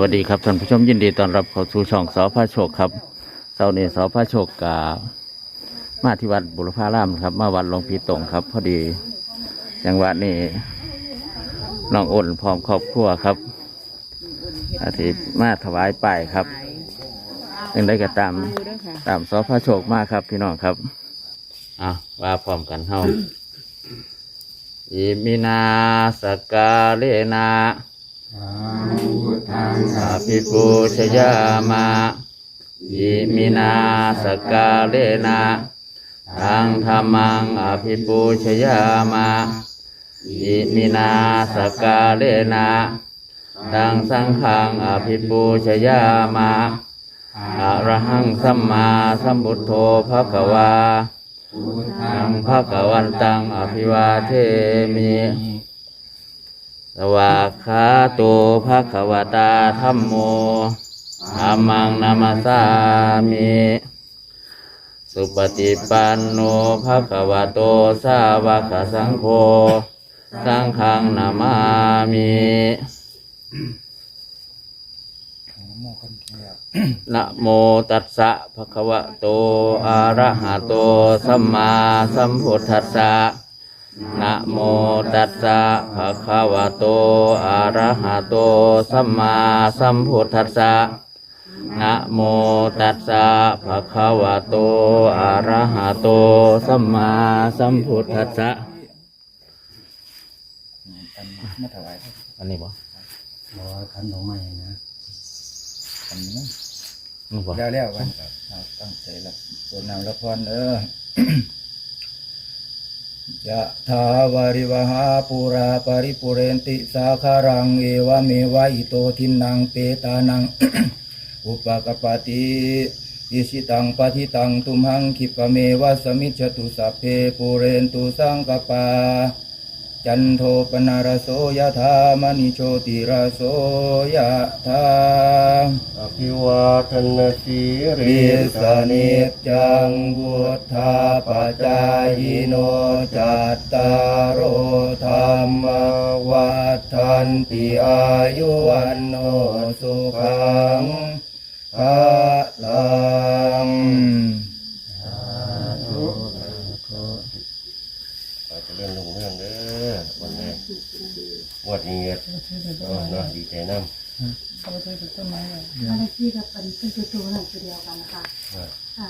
สวัสดีครับท่านผู้ชมยินดีต้อนรับเข้าสู่ช่องสอพระโชคครับเสาร์นี้สอพระโชคกามาที่วัดบุรพารามครับ มาวัดหลวงพี่ตงครับ พอดีอย่างวัดนี้น้องอ้นพร้อมครอบครัวครับ อาทิตย์มาถวายไปายครับยังได้ก็ตามตามสอพระโชคมากครับ พี่น้องครับอะว่าพร้อมกันเฮาอิมินาสกาเลนา อาภิปูชยามาอิมินาสกาเลนะทางธรรมังอภิปูชยามาอิมินาสกาเลนะทางสังฆังอภิปูชยามาอะระหังสัมมาสัมพุทโธภะคะวาทังภะคะวันตังอภิวาเทมิ สวากขาโตภะคะวตาธัมโมธัมมังนามาสามิสุปฏิปันโนภะคะวะโตสาวกสังโฆสังฆังนามามินะโมตัสสะภะคะวะโตอะระหะโตสัมมาสัมพุทธัสสะ นะโมตัสสะภะคะวะโต อะระหะโต สัมมาสัมพุทธัสสะนะโมตัสสะภะคะวะโต อะระหะโต สัมมาสัมพุทธัสสะอันมาถวายครับอันนี้บ่รอขันของใหม่นะอันนี้นี่บ่แล้วแล้ววันครับเอาตั้งใจรับส่วนนำละพรเออ ยะทาวาริวหาปูราปริปุเรนติสาคารังเอวเมวะอิโตทินังเปตานัง อุปกปติอิชิตังปฏิตังตุมหังคิปเมวะสมิจตุสัพเพปุเรนตุสังกปา จันโทปนารโสยธามณิโชติราโสยธาอภิวาทนาสีริริสสานินิจจังบุทธาปจายโนจัตตารโอธรรมวัฏันติอายุวันโนสุขังภาลังอาจจะเลื่อนลงเรื่องเด้อวันนี้ง วดนี้เนาะเนาะดีใจน้ำอะไรที่กับเป็นเป็นตัวตัวนั่นตัวเดียวกันนะคะค่ะ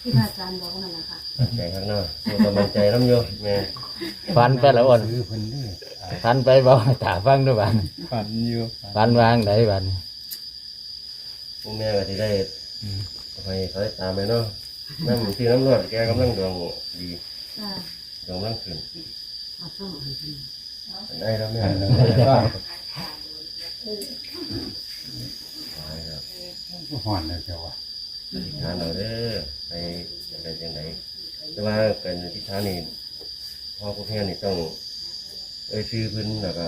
ที่พระอาจารย์บอกนั่นแหละค่ะตั้งใจข้างหน้าตัวกำลังใจน้ำโยแม่ฟันไปแล้วอ่อนคือเพิ่นเด้อฟันไปบ่ตาฟังด้วยบันฝันอยู่ฟันวางไหนบันพวกแม่ก็สิได้ไปเขาได้ตามไปเนาะน้ำที่น้ำรอดแกกำลังดวงดีค่ะดวงกำลังขึ้น เอาส่งให้เพิ่น ได้แล้วแม่ห่อนเลยเจ้าวะอธิษฐานเราเด้อไปจะไปจังไหนแต่ว่าการอธิษฐานนี่พ่อพวกแม่นี่ต้อง เอ้ยชื่อพิ่นแล้วก็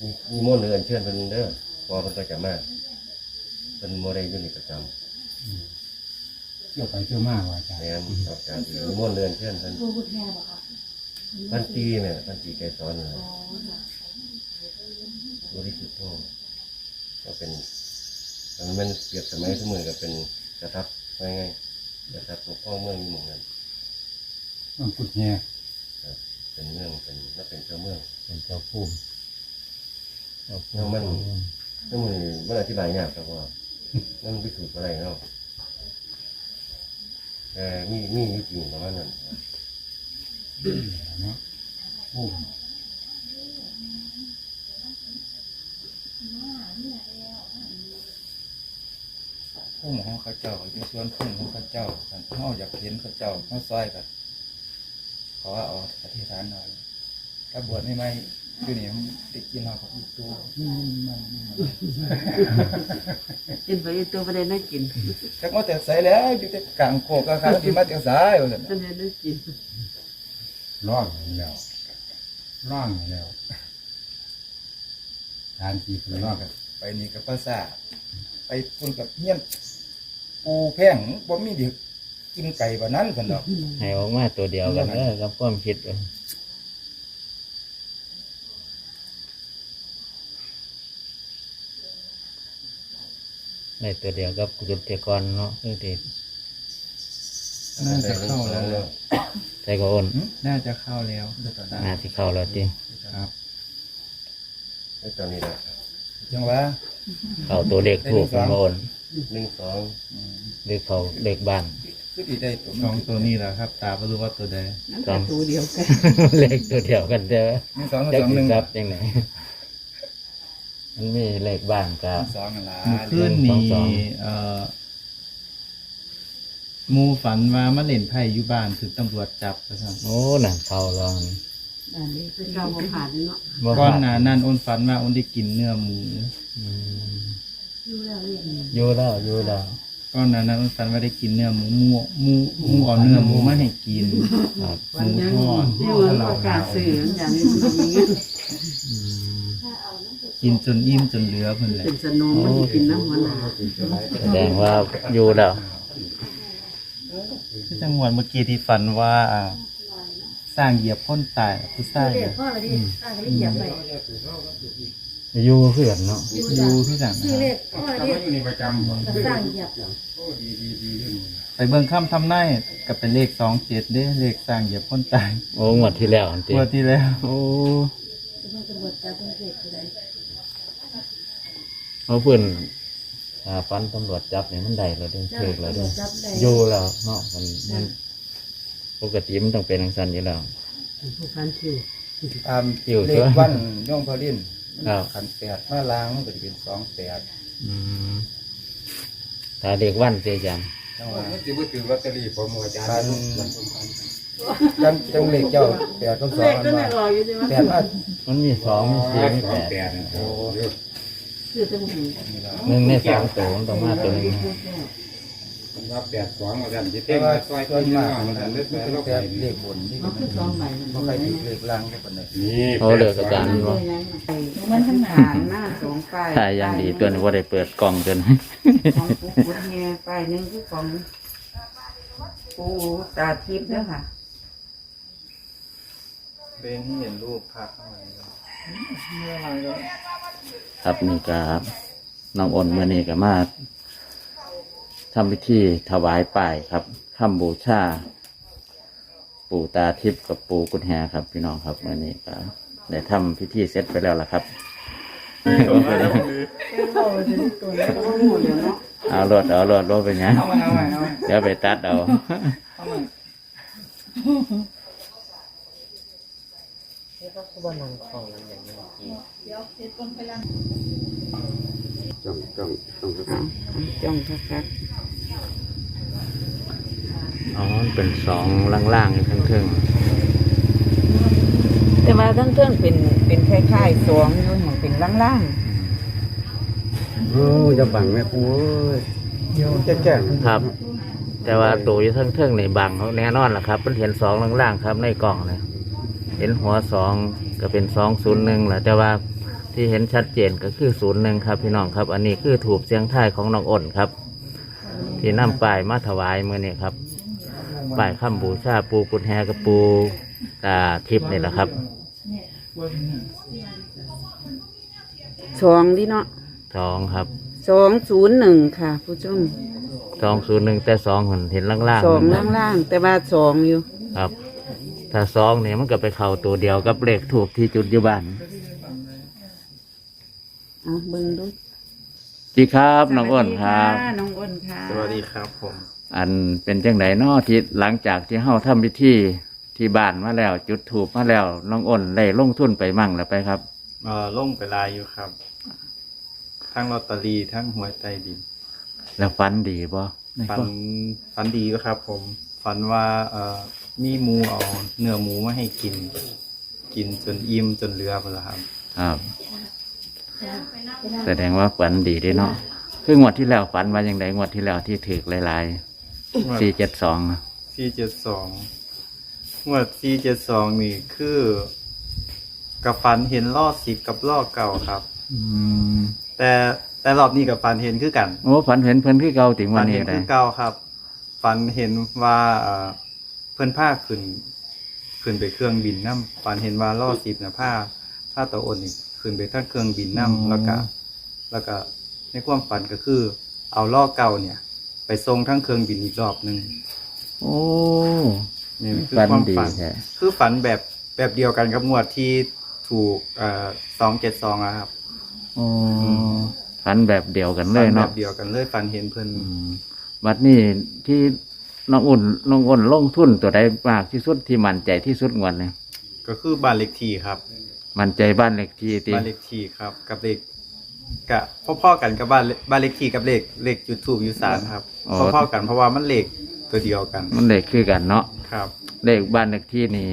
มีมีมนต์เอินเชิญเพิ่นเด้อพอเพิ่นก็จะมาเพิ่นบ่ได้อยู่นี่ประจำเที่ยวไปเที่ยวมากว่าจ้ะแม่นนอกจากที่มีมนต์เอินเชิญเพิ่น ผู้พูดแทนบอกค่ะพันปีแม่พันปีไกรสอนน่ะอ๋อค่ะบริสุทธิ์โธก็เป็นมันมันเปรียบสมัยสมัยก็เป็นกระทับว่าไงกระทับปกครองเมืองอยู่หมู่นั้นมันพุดแห่เป็นเมืองเป็นนับเป็นเจ้าเมืองเป็นเจ้าภูมิเจ้าภูแล้วมันมินั่นมันมันอธิบายยากครับว่านั่นพิสูจน์อะไรเนาะแต่มีมีอยู่จริงประมาณนั้น เนาะโอ้พุ่มของข้าเจ้าอยู่ส่วนพุ่มของข้าเจ้าท่านเฮาอยากเห็นข้าเจ้าเฮาซอยกันขอเอาอธิษฐานหน่อยถ้าบวชไม่ไม่อยู่นี่มันได้กินเรากับอีกตัวนี่มันนี่มันกินไปอีกตัวประเด็นได้กินจักมาแต่ใส่แล้วอยู่แต่กลางโคกก็ครับที่มาแต่สายว่าซั่นประเด็นได้กิน ร่องแล้วร่องแล้วทานจีคือร่องไปนี่กับภาษาไปพุ่นกับเฮียนปูแพงบ่มีดิกินไก่บ่นั้นเพิ่นดอกให้ออกมาตัวเดียวกันเด้อกับความคิดเด้อมในตัวเดียวกับจุดเทกรเนาะคือที่น่าจะเข้าแล้ว ใจก็โอนน่าจะเข้าแล้วน่าที่เข้าแล้วจริงครับไอ้ตอนนี้แหละยังว่าเข้าตัวเลขถูกมันบ่โอนหนึ่งสองเลขเขาเลขบ้านคือที่ได้ตัวสองตัวนี้แหละครับ ตาไม่รู้ว่าตัวใดสองตัวเดียวกัน เลขตัวเดียวกันเด้อหนึ่งสองกับจะสองกิหนึ่นงทรัพย์ยังไงมันมีเลขบ้านกับสองกันละเมื่อคืนนี้เอ่อ หมูฝันว่ามาเล่นไพ่อยู่บ้านถึงตำรวจจับนะครับโอ้น่ะเข้าลองอันนี้เป็นเราบ่ผ่านเนาะบ่ก่อนผ่าหน้านั้นโอนฝันว่าโอนได้กินเนื้อหมูอืมอยู่แล้วเรียนอยู่แล้วอยู่แล้วก่อนหน้านั้นโอนฝันว่าได้กินเนื้อหมูหมูหมูหมูเอาเนื้อหมูมาให้กินครับหมูทอดที่มันประกาศสื่ออย่างนี้มันมีเงินอืมกินจนอิ่มจนเหลือเพิ่นแหละเป็นสนมมันกินน้ำหัวหนาแสดงว่าอยู่แล้ว ที่จังหวัดเมื่อกี้ที่ฝันว่าอ่าสร้างเหยียบพ้นตายผู้ชายเรียกพ่อละดิป้าก็เลยเหยียบไปอยู่เพื่อนเนาะอยู่ที่สั่งชื่อเลขพ่อละดิอยู่นี่ประจำบ่ก็สร้างเหยียบไปเบิ่งคำทำนายกับเป็นเลขสองเจ็ดเด้เลขสร้างเหยียบพ้นตายโอ้งวดที่แล้วอันติงวดที่แล้วโอ้มันตำรวจจับเป็นเด็กอะไรเอาเพื่อน อ่าฟันตำรวจจับเนี่ยมันได้แล้วเด้อจ้าถูกแล้วตำรเด้วอจจับได้อยู่แล้วเนาะมันมันปกติมันต้องเป็นทางสันอยู่แล้วผู้พันคิวตามอยู่เลตัขววันย่องพลินครับขันแปดมาล้างมันก็จะเป็นสองแปดอืมถ้าเด็กวันเสียจังจังหวะมันสิบ่ถือลอตเตอรี่ผมอาจารย์พันจังจังเลขเจ้าแปดกับสองอันว่าแปดมามันมีสองมีสี่มีสแปองด คือตั้งหูหนึ่งในสามตัวมันต้องมาตัวหนึงผมว่าแปดสองอาจารย์จะแต่เต้นว่าซอยส่วนพี่น้มาอกงมัอานจารย์เป็เลือกนแต่เราแต่ไปเลขบนที่เขามันคือสองใบมันบ่ใครถือเลขล่างก็ปานใดนี่โอ้เหลือกอาจารย์เลบ่ยยังไปมันทั้งหานหน้าสองป้ายถ่ายอย่างดีตัวนี้ว่าได้เปิดกล่องจนของปูกุดแฮป้ายหนึ่งคือของปูตาทิพย์แล้วค่ะเป็นที่เห็นรูปพระอะไร ครับนี่ก็น้องอ้นเมื่อนี้ก็มาทำพิธีถวายป่ายครับคำบูชา ปู่ตาทิพย์กับปู่กุญแฮครับ พี่น้องครับเมื่อนี้ก็ได้ทำพิธีเสร็จไปแล้วล่ะครับเอารถเอารถรถไปยังเดี๋ยวไปตัดเอา จ้องจ้องจ้องจ้องคักอ๋อมันเป็นสองล่างๆอยู่ครึ่องแต่ว่าทั้งเครื่องเป็นเป็นคล้ายๆสองอยู่ของเป็นล่างโอ้จะบังแม่กูเอ้ยเดี๋ยวแจ้งๆครับ แต่ว่าตัวอยู่ทั้งเทิงในบังแน่นอนล่ะครับมันเห็นสองล่างๆครับในกล่องเลย เห็นหัวสองก็เป็นสองศูนย์หนึ่งแหละแต่ว่าที่เห็นชัดเจนก็คือศูนย์หนึ่งครับ พี่น้องครับ อันนี้คือถูกเสียงท้ายของน้องอ้นครับ ที่นำป้ายมาถวายมือนี่ครับป้ายคำบูชาปูกุญแฮกับปูตาทิพย์นี่แหละครับๆสองดิเนาะสองครับสองศูนย์หนึ่งค่ะผู้ชมสองศูนย์หนึ่งแต่สองเห็นล่างๆสองนั่นนะล่างๆแต่ว่าสองอยู่ครับ ถ้าสองเนี่ยมันก็ไปเข้าตัวเดียวกับเลขถูกที่จุดอยุบานเอาเบิ่งดูดีครับน้องอ้นครับ สวัสดีะน้องอ้นค่ะสวัสดีครับผม อันเป็นจังไหนนอที่หลังจากที่เฮาทำพิธีที่บ้านมาแล้ว จุดถูกมาแล้วน้องอ้นได้ลงทุนไปมั่งแล้วไปครับ เอ่อลงไปลายอยู่ครับ ทั้งลอตเตอรี่ทั้งหวยใต้ดินแล้วฟันดีบ่ในฝัคนฝันดีก็ครับ ผมฝันว่าเอ่อ มีหมูเอาเนื้อหมูมาให้กิน กินจนอิ่มจนเหลือไปแล้วครับ ครับ แสดงว่าฝันดีเด้เนาะคืองวดที่แล้วฝันว่าอย่างไรงวดที่แล้วที่ถือหลายๆสี่เจ็ดสองสี่เจ็ดสองงวดสี่เจ็ดสองนี่คือ กับฟันเห็นล่อสิบกับล่อเก่าครับ แต่แต่รอบนี้กับฟันเห็นคือกันโอ้ฝันเห็นเพิ่นคือเก่าถึงฟัวันนนี้เห็นเลคืยอเก่าครับฟันเห็นว่าเอ่อ เพื่อนผ้าขึ้นขึ้นไปเครื่องบินน้ำฟันเห็นว่าล่อสิบนะผ้าผ้าตะอนนี่ขึ้นไปทั้งเครื่องบินน้ำแล้วก็แล้วก็ในความฝันก็คือ เอาล่อเก่าเนี่ย ไปส่งทั้งเครื่องบินอีกรอบหนึ่งโอ้นี่คือฝันความดีฝัน แท้คือฝันแบบแบบเดียวกันกับงวดที่ถูกเอ่อสองเจ็ดสองอะครับโอ้ฝันแบบเดียวกันเลฝัยนแบเนาะบเดียวกันเลยฝันเห็นเพิ่นอืมบัดนี้ที่ น้องอุ่นน้องอุ่นลงทุนตัวใดมากที่สุดที่มั่นใจที่สุดงวดเลยก็คือบ้านเลขที่ครับ มั่นใจบ้านเลขที่ติบ้านเลขที่ครับ กับเลขกะพ่อๆกันกับบ้านเลบ้านเลขที่กับเลขเลขยูทูบยูสานครับพ่อๆกันเพราะว่ามันเลขตัวเดียวกัน มันเลขคือกันเนาะครับ เลขบ้านเลขที่นี่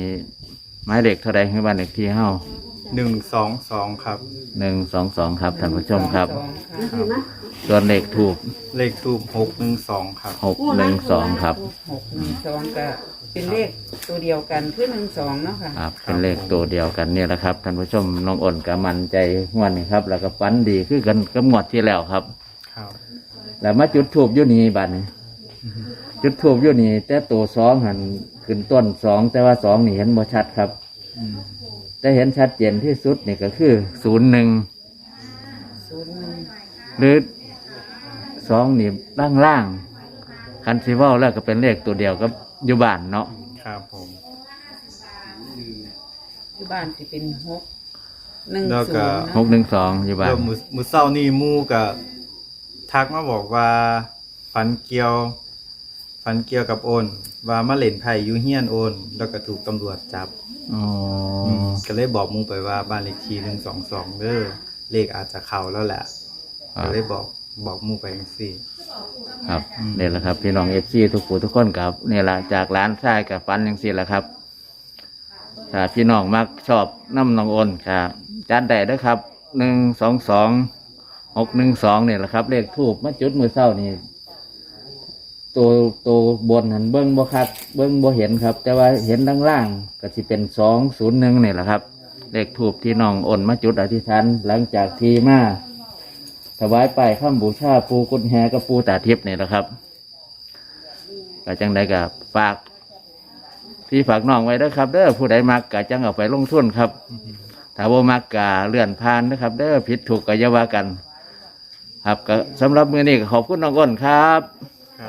หมายเลขเท่าใดคือบ้านเลขที่เฮาหนึ่งสองสองครับหนึ่งสองสองครับท่านผู้ชมครับ สองค่ะส่วนเลขถูกเลขทูบหกหนึ่งสองครับ หกหนึ่งสองครับ หกหนึ่งสองก็เป็นเลขตัวเดียวกันคือหนึ่งสองเนาะค่ะ ครับ เป็นเลขตัวเดียวกันเนี่ยแหละครับท่านผู้ชมน้องอ่นก็มั่นใจงวดนี้ครับ แล้วก็ฝันดีคือกันกับงวดที่แล้วครับ ครับ แล้วมาจุดทูบอยู่นี่บัดนี้ จุดทูบอยู่นี่แต่ตัวสองหันขึ้นต้นสองแต่ว่าสองนี่เห็นบ่ชัดครับแต่เห็นชัดเจนที่สุดนี่ก็คือศูนย์หนึ่งศูนย์หนึ่งหรือ สองนี่ล่างล่างๆคันซีเว่าแล้วก็เป็นเลขตัวเดียวกับอยู่บ้านเนาะครับผมที่บ้านที่เป็นหกหนึ่งแล้วศูก็ นย์หกหนึ่งสองอยู่บ้าน แล้วมือมือเศร้านี่หมู่กับทักมาบอกว่า ฝันเกี่ยว ฝันเกี่ยวกับโอน ว่ามาเล่นไพ่อยูเฮียนโอน แล้วก็ถูกตำรวจจับอ๋อก็เลยบอกหมูไปว่าบ้านเลขที่หนึ่งสองสองเด้อเลขอาจจะเข้าแล้วแหละ ครัก็บเลยบอก บอกหมูไปจังซี่ ครับนี่แหละครับ พี่น้องเอฟซีทุกผู้ทุกคนครับนี่แหละจากร้านชายกับฟันยังสี่แหละครับถ้าพี่น้องมักชอบน้ำนองโอนครับจานใดเด้อครับหนึ่งสองสองหกหนึ่งสองเนี่ยแหละครับ เลขทูบมาจุดมือเศร้านี่ตัวตัวบนหันเบิ้งบ่คัดเบิ้งบ่เห็นครับ แต่ว่าเห็นด้านล่างก็สิเป็นสองศูนย์หนึ่งนี่แหละครับ เลขทูบที่น้องโอนมาจุดอธิษฐานหลังจากที่มา ถวายไปข้ามบูชาปูกุญแฮกับปูตาทิพย์นี่แหละครับก็จังใดกับฝากพี่ฝากน้องไว้เด้อครับ เด้อผู้ใดมักกะจังเอาไปลงทุนครับถ้าบ่มักกะเลื่อนผ่านนะครับ เด้อผิดถูกก็อย่าว่ากัน ครับก็สำหรับมื้อนี้ก็ขอบคุณน้องอ้นครับ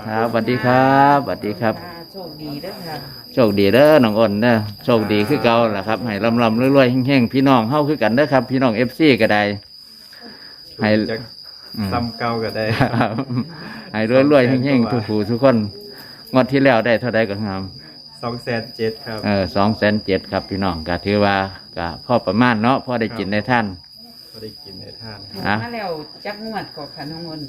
ครับสวัสดีครับสวัสดีครับค่ะโชคดีเด้อค่ะโชคดีเด้อน้องอ้นเด้อโชคดีคือเก่าล่ะครับให้ลำลำรวยๆแห้งๆพี่น้องเฮาคือกันเด้อครับ พี่น้อง FC ก็ได้ให้จะอืม ซ้ำเก่าก็ได้ครับให้รวยๆแห้งๆทุกผู้ทุกคนงวดที่แล้วได้เท่าใดก็งามสองแสนเจ็ดครับเออสองแสนเจ็ดครับพี่น้องก็ถือว่าก็พ่อประมาณเนาะพ่อได้กินได้ท่านก็ได้กินในท่านอะมาแล้วจักงวดก่อขันทั้งหมด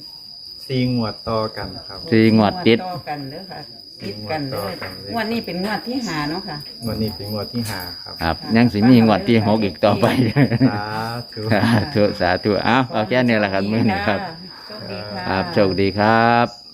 ซีงวดต่อกันครับสี่งวดติดต่อกันเด้อค่ะ ติดกันเด้งอวดต่อกันเลยงวดนี้เป็นงวดที่หาเนาะค่ะ งวดนี้เป็นงวดที่หาครับครับยังสิมีงวดที่หกอีกต่อไปสาธุสาธุสาธุเอาเอาแค่นี้แหละครับมื้อนี้ครับ โชคดีค่ะ ครับโชคดีครับ